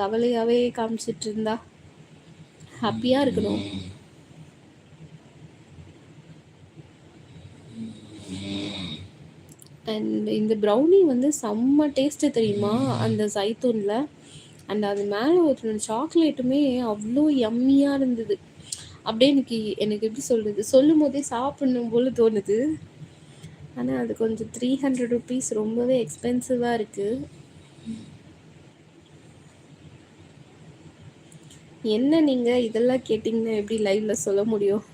கவலையாவே காமிச்சிட்டு இருந்தா ஹாப்பியா இருக்கணும். அண்ட் இந்த ப்ரௌனி வந்து செம்ம டேஸ்ட்டு தெரியுமா? அந்த சைத்தூனில் அண்ட் அது மேலே ஒருத்தனோட சாக்லேட்டுமே அவ்வளோ எம்மியாக இருந்தது. அப்படியே எனக்கு எனக்கு எப்படி சொல்கிறது சொல்லும் போதே சாப்பிடணும் போல் தோணுது. ஆனால் அது கொஞ்சம் த்ரீ ஹண்ட்ரட் ருபீஸ் ரொம்பவே எக்ஸ்பென்சிவாக இருக்குது என்ன நீங்கள் இதெல்லாம் கேட்டிங்கன்னா எப்படி லைவில் சொல்ல முடியும்?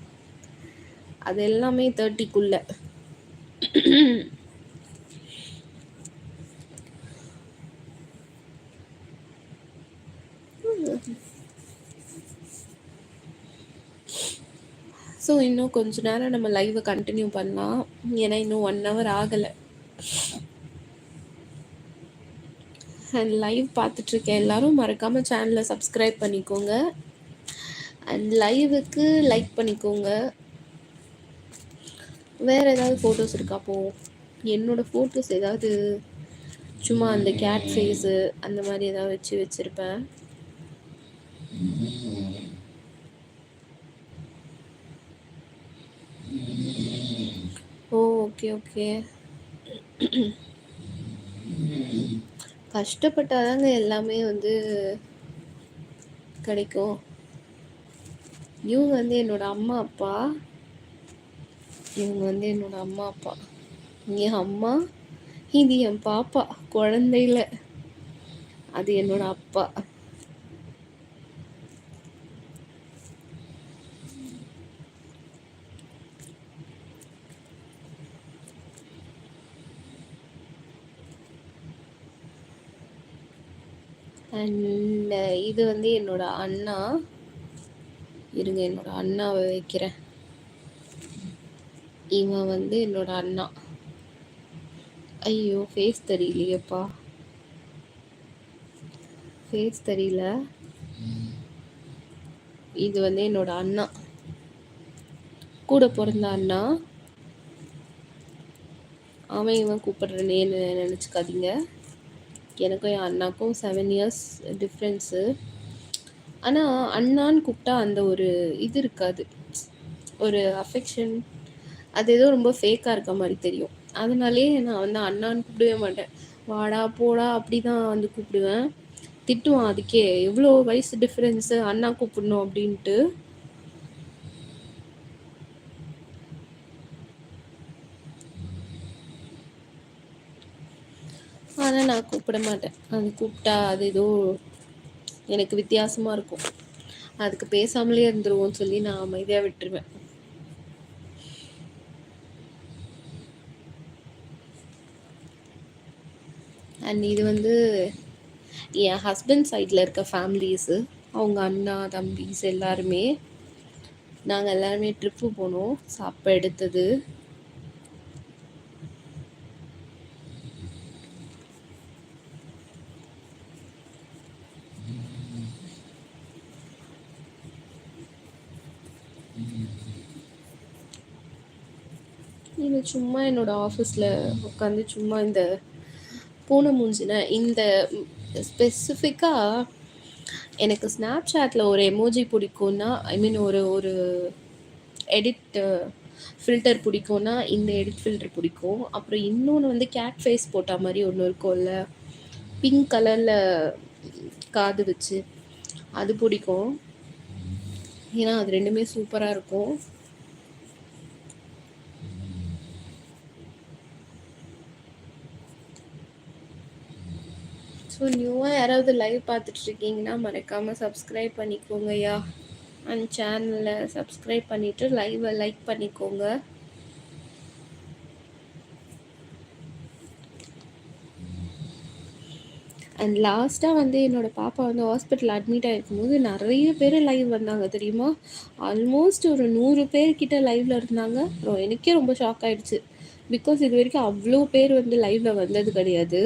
அது எல்லாமே தேர்ட்டிக்குள்ளே ஸோ இன்னும் கொஞ்ச நேரம் நம்ம லைவை கண்டினியூ பண்ணலாம். ஏன்னா இன்னும் ஒன் ஹவர் ஆகலை. அண்ட் லைவ் பார்த்துட்ருக்கேன் எல்லோரும் மறக்காமல் சேனலை சப்ஸ்கிரைப் பண்ணிக்கோங்க. அண்ட் லைவுக்கு லைக் பண்ணிக்கோங்க. வேறு ஏதாவது ஃபோட்டோஸ் இருக்கா? போ என்னோடய ஃபோட்டோஸ் ஏதாவது சும்மா அந்த கேட் ஃபேஸு அந்த மாதிரி ஏதாவது வச்சு வச்சுருப்பேன். ஓ ஓகே ஓகே கஷ்டப்பட்டாதாங்க எல்லாமே வந்து கிடைக்கும். இவங்க வந்து என்னோட அம்மா அப்பா. இவங்க வந்து என்னோட அம்மா அப்பா. என் அம்மா இது என் பாப்பா குழந்தையில. அது என்னோட அப்பா. அண்ட் இது வந்து என்னோட அண்ணா. இருங்க என்னோட அண்ணாவை வைக்கிறேன். இவன் வந்து என்னோட அண்ணா. ஐயோ ஃபேஸ் தெரியலையேப்பா. ஃபேஸ் தெரியல. இது வந்து என்னோட அண்ணா. கூட பிறந்த அண்ணா. அவன் இவன் கூப்பிடுறேன்னு நினச்சிக்காதீங்க. எனக்கும் என் அண்ணாக்கும் செவன் இயர்ஸ் டிஃப்ரென்ஸு ஆனால் அண்ணான்னு கூப்பிட்டா அந்த ஒரு இது இருக்காது. ஒரு அஃபெக்ஷன் அது ஏதோ ரொம்ப ஃபேக்காக இருக்க மாதிரி தெரியும். அதனாலே நான் வந்து அண்ணான்னு கூப்பிடவே மாட்டேன். வாடா போடா அப்படி தான் வந்து கூப்பிடுவேன். திட்டுவான் அதுக்கே எவ்வளோ வயசு டிஃப்ரென்ஸு அண்ணா கூப்பிடணும் அப்படின்ட்டு. ஆனால் நான் கூப்பிட மாட்டேன். அது கூப்பிட்டா அது ஏதோ எனக்கு வித்தியாசமாக இருக்கும். அதுக்கு பேசாமலே இருந்துருவோம்னு சொல்லி நான் அமைதியாக விட்டுருவேன். அண்ட் இது வந்து என் ஹஸ்பண்ட் சைடில் இருக்க ஃபேமிலிஸு அவங்க அண்ணா தம்பிஸ் எல்லாருமே நாங்கள் எல்லாருமே ட்ரிப்பு போனோம். சாப்பிட எடுத்தது. இது சும்மா என்னோடய ஆஃபீஸில் உட்காந்து சும்மா இந்த பூனை மூஞ்சின இந்த ஸ்பெசிஃபிக்காக எனக்கு ஸ்னாப் சாட்டில் ஒரு எமோஜி பிடிக்கும்னா ஐ மீன் ஒரு ஒரு எடிட் ஃபில்டர் பிடிக்கும்னா இந்த எடிட் ஃபில்டர் பிடிக்கும். அப்புறம் இன்னொன்று வந்து கேட் ஃபேஸ் போட்டால் மாதிரி ஒன்று இருக்கும்ல பிங்க் கலரில் காது வச்சு அது பிடிக்கும். ஏன்னா அது ரெண்டுமே சூப்பராக இருக்கும். ஸோ நியூவாக யாராவது லைவ் பார்த்துட்ருக்கீங்கன்னா மறக்காமல் சப்ஸ்கிரைப் பண்ணிக்கோங்கய்யா அண்ட் சேனலை சப்ஸ்கிரைப் பண்ணிவிட்டு லைவை லைக் பண்ணிக்கோங்க. அண்ட் லாஸ்ட்டாக வந்து என்னோடய பாப்பா வந்து ஹாஸ்பிட்டல் அட்மிட் ஆகிருக்கும்போது நிறைய பேர் லைவ் வந்தாங்க தெரியுமா? ஆல்மோஸ்ட் ஒரு நூறு பேர்கிட்ட லைவில் இருந்தாங்க. அப்புறம் எனக்கே ரொம்ப ஷாக் ஆகிடுச்சு பிகாஸ் இது வரைக்கும் அவ்வளோ பேர் வந்து லைவில் வந்தது கிடையாது.